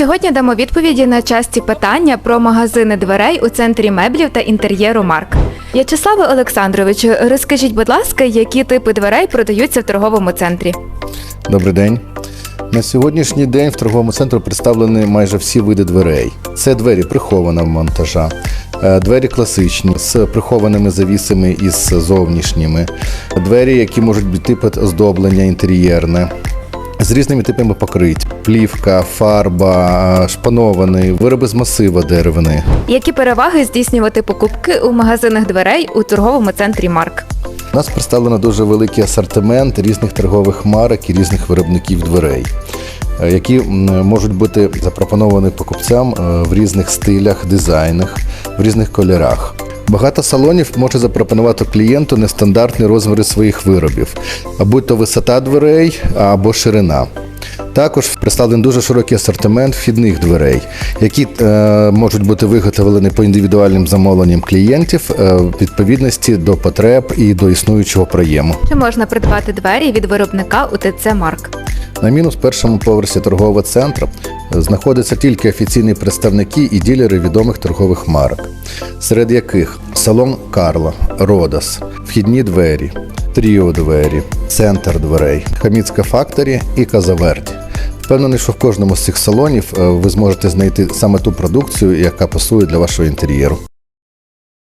Сьогодні дамо відповіді на часті питання про магазини дверей у центрі меблів та інтер'єру Марк. В'ячеславе Олександровичу, розкажіть, будь ласка, які типи дверей продаються в торговому центрі? Добрий день. На сьогоднішній день в торговому центру представлені майже всі види дверей. Це двері прихованого монтажа, е, двері класичні з прихованими завісами і з зовнішніми, двері, які можуть бути типу оздоблення інтер'єрне. З різними типами покриття: плівка, фарба, шпанований, вироби з масива деревини. Які переваги здійснювати покупки у магазинах дверей у торговому центрі Марк? У нас представлено дуже великий асортимент різних торгових марок і різних виробників дверей, е, які можуть бути запропоновані покупцям е, в різних стилях, дизайнах, в різних кольорах. Багато салонів може запропонувати клієнту нестандартні розміри своїх виробів, будь то висота дверей або ширина. Також представлений дуже широкий асортимент вхідних дверей, які е, можуть бути виготовлені по індивідуальним замовленням клієнтів е, в відповідності до потреб і до існуючого проєму. Чи можна придбати двері від виробника у ТЦ Марк? На мінус першому поверсі торгового центру знаходяться тільки офіційні представники і ділери відомих торгових марок, серед яких салон Карла, Родос, вхідні двері, Тріо двері, центр дверей, Хаміцька Факторі і Казаверді. Впевнений, що в кожному з цих салонів е, ви зможете знайти саме ту продукцію, яка пасує для вашого інтер'єру.